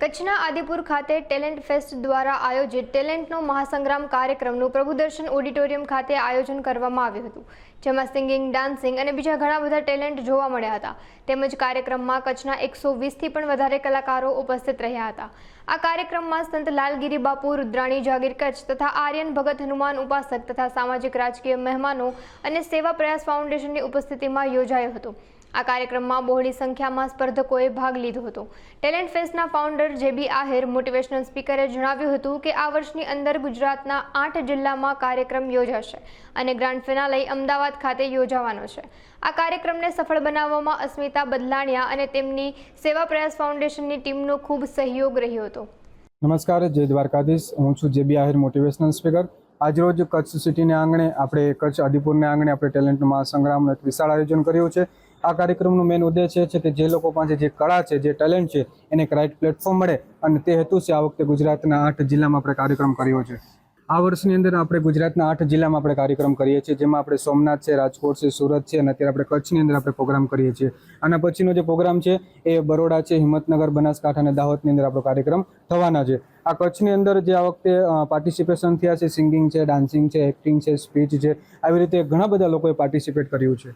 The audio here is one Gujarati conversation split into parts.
કચ્છના આદિપુર ખાતે ટેલેન્ટ ફેસ્ટ દ્વારા આયોજિત ટેલેન્ટનો મહાસંગ્રામ કાર્યક્રમનું પ્રભુદર્શન ઓડિટોરિયમ ખાતે આયોજન કરવામાં આવ્યું હતું, જેમાં સિંગિંગ, ડાન્સિંગ અને બીજા ઘણા બધા ટેલેન્ટ જોવા મળ્યા હતા. તેમજ કાર્યક્રમમાં કચ્છના એકસો વીસથી પણ વધારે કલાકારો ઉપસ્થિત રહ્યા હતા. આ કાર્યક્રમમાં સંત લાલગીરી બાપુ, રુદ્રાણી જાગીર કચ્છ તથા આર્યન ભગત હનુમાન ઉપાસક તથા સામાજિક રાજકીય મહેમાનો અને સેવા પ્રયાસ ફાઉન્ડેશનની ઉપસ્થિતિમાં યોજાયો હતો. આ કાર્યક્રમમાં બહોળી સંખ્યામાં સ્પર્ધકોએ ભાગ લીધો હતો. ટેલેન્ટ ફેસ્ટના ફાઉન્ડર જેબી આહિર મોટિવેશનલ સ્પીકરે જણાવ્યું હતું કે આ વર્ષની અંદર ગુજરાતના આઠ જિલ્લામાં કાર્યક્રમ યોજાશે અને ગ્રાન્ડ ફિનાલે અમદાવાદ ખાતે યોજાવાનો છે. આ કાર્યક્રમને સફળ બનાવવામાં અસ્મિતા બદલાણિયા અને તેમની સેવા પ્રયાસ ફાઉન્ડેશનની ટીમનો ખૂબ સહયોગ રહ્યો હતો. નમસ્કાર, જય દ્વારકાધીશ. હું છું જેબી આહિર મોટિવેશનલ સ્પીકર આજરોજ કચ્છ સિટીના આંગણે આપણે કચ્છ આદિપુરને આંગણે આપણે ટેલેન્ટ મહાસંગ્રામનું એક વિશાળ આયોજન કર્યું છે. આ કાર્યક્રમનું મેઇન ઉદ્દેશ છે કે જે લોકો પાસે જે કળા છે, જે ટેલેન્ટ છે, એને એક રાઇટ પ્લેટફોર્મ મળે અને તે હેતુથી આ વખતે ગુજરાતના આઠ જિલ્લામાં આપણે કાર્યક્રમ કર્યો છે. આ વર્ષની અંદર આપણે ગુજરાતના આઠ જિલ્લામાં આપણે કાર્યક્રમ કરીએ છીએ, જેમાં આપણે સોમનાથ છે, રાજકોટ છે, સુરત છે અને અત્યારે આપણે કચ્છની અંદર આપણે પ્રોગ્રામ કરીએ છીએ. આના પછીનો જે પ્રોગ્રામ છે એ બરોડા છે, હિંમતનગર, બનાસકાંઠા અને દાહોદની અંદર આપણો કાર્યક્રમ થવાના છે. આ કચ્છની અંદર જે આ વખતે પાર્ટિસિપેશન થયા છે સિંગિંગ છે ડાન્સિંગ છે એક્ટિંગ છે સ્પીચ છે, આવી રીતે ઘણા બધા લોકોએ પાર્ટિસિપેટ કર્યું છે.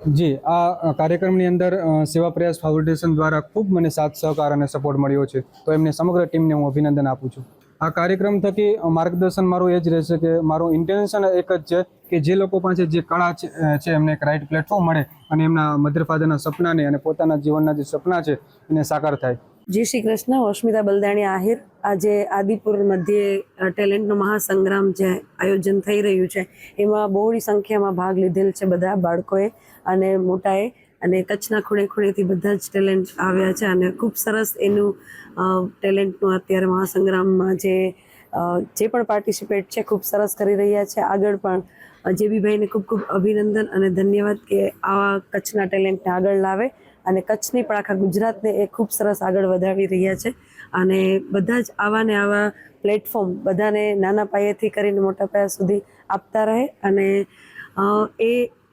જી, આ કાર્યક્રમની અંદર સેવા પ્રયાસ ફાઉન્ડેશન દ્વારા ખૂબ મને સાથ, સહકાર અને સપોર્ટ મળ્યો છે. તો એમને સમગ્ર ટીમને હું અભિનંદન આપું છું. આ કાર્યક્રમ થકી માર્ગદર્શન મારું એ જ રહેશે કે મારું ઇન્ટેન્શન એક જ છે કે જે લોકો પાસે જે કળા છે એમને એક રાઇટ પ્લેટફોર્મ મળે અને એમના મધર ફાધરના સપનાને અને પોતાના જીવનના જે સપના છે એને સાકાર થાય. જય શ્રી કૃષ્ણ અસ્મિતા બલદાણી આહિર. આજે આદિપુર મધ્યે ટેલેન્ટનો મહાસંગ્રામ જે આયોજન થઈ રહ્યું છે, એમાં બહોળી સંખ્યામાં ભાગ લીધેલ છે બધા બાળકોએ અને મોટાએ. અને કચ્છના ખૂણે ખૂણેથી બધા જ ટેલેન્ટ આવ્યા છે અને ખૂબ સરસ એનું ટેલેન્ટનું અત્યારે મહાસંગ્રામમાં જે જે પણ પાર્ટિસિપેટ છે, ખૂબ સરસ કરી રહ્યા છે. આગળ પણ જેબીભાઈને ખૂબ ખૂબ અભિનંદન અને ધન્યવાદ કે આવા કચ્છના ટેલેન્ટને આગળ લાવે. અને કચ્છની પણ આખા ગુજરાતને એ ખૂબ સરસ આગળ વધાવી રહ્યા છે. અને બધા જ આવા ને આવા પ્લેટફોર્મ બધાને નાના પાયેથી કરીને મોટા પાયા સુધી આપતા રહે. અને એ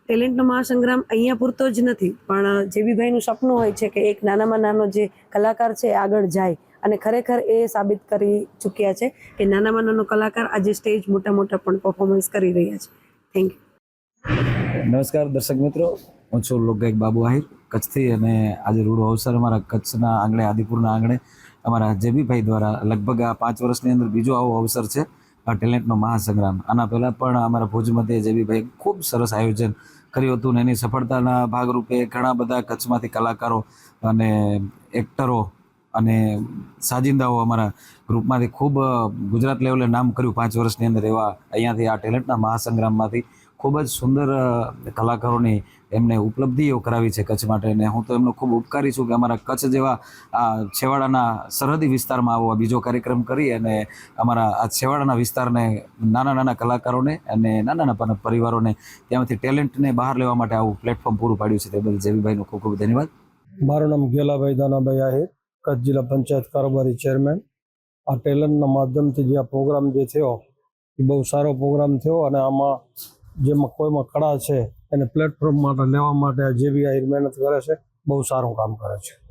ટેલેન્ટનો મહાસંગ્રામ અહીંયા પૂરતો જ નથી. પણ જેબીભાઈનું સપનું હોય છે કે એક નાનામાં નાનો જે કલાકાર છે આગળ જાય. અને ખરેખર એ સાબિત કરી ચૂક્યા છે કે નાનામાં નાનો કલાકાર આજે સ્ટેજ મોટા મોટા પણ પરફોર્મન્સ કરી રહ્યા છે. થેન્ક યુ નમસ્કાર દર્શક મિત્રો. હું છું લોકગાયક બાબુ આહિર. કચ્છથી અને આજે રૂડો અવસર અમારા કચ્છના આંગણે, આદિપુરના આંગણે, અમારા જેબીભાઈ દ્વારા લગભગ આ પાંચ વર્ષની અંદર બીજો આવો અવસર છે, આ ટેલેન્ટનો મહાસંગ્રામ. આના પહેલાં પણ અમારા ભુજ મધ્યે જેબીભાઈ ખૂબ સરસ આયોજન કર્યું હતું ને એની સફળતાના ભાગરૂપે ઘણા બધા કચ્છમાંથી કલાકારો અને એક્ટરો અને સાજિંદાઓ અમારા ગ્રુપમાંથી ખૂબ ગુજરાત લેવલે નામ કર્યું પાંચ વર્ષની અંદર એવા અહીંયાથી આ ટેલેન્ટના મહાસંગ્રામમાંથી. ખૂબ જ સુંદર કલાકારોની એમને ઉપલબ્ધિઓ કરાવી છે કચ્છ માટે. અને હું તો એમનો ખૂબ ઉપકારી છું કે અમારા કચ્છ જેવા આ છેવાડાના સરહદી વિસ્તારમાં આવો, આ બીજો કાર્યક્રમ કરી અને અમારા આ છેવાડાના વિસ્તારને નાના નાના કલાકારોને અને નાના નાના પરિવારોને ત્યાંથી ટેલેન્ટને બહાર લેવા માટે આવું પ્લેટફોર્મ પૂરું પાડ્યું છે. તે બદલ જેવીભાઈનો ખૂબ ખૂબ ધન્યવાદ. મારું નામ ગેલાભાઈ દાનાભાઈ આહિર, કચ્છ જિલ્લા પંચાયત કારોબારી ચેરમેન. આ ટેલેન્ટના માધ્યમથી જે આ પ્રોગ્રામ જે થયો, એ બહુ સારો પ્રોગ્રામ થયો અને આમાં જેમાં કોઈમાં કળા છે એને પ્લેટફોર્મ માટે લેવા માટે જેવી આહિર મહેનત કરે છે, બહુ સારું કામ કરે છે.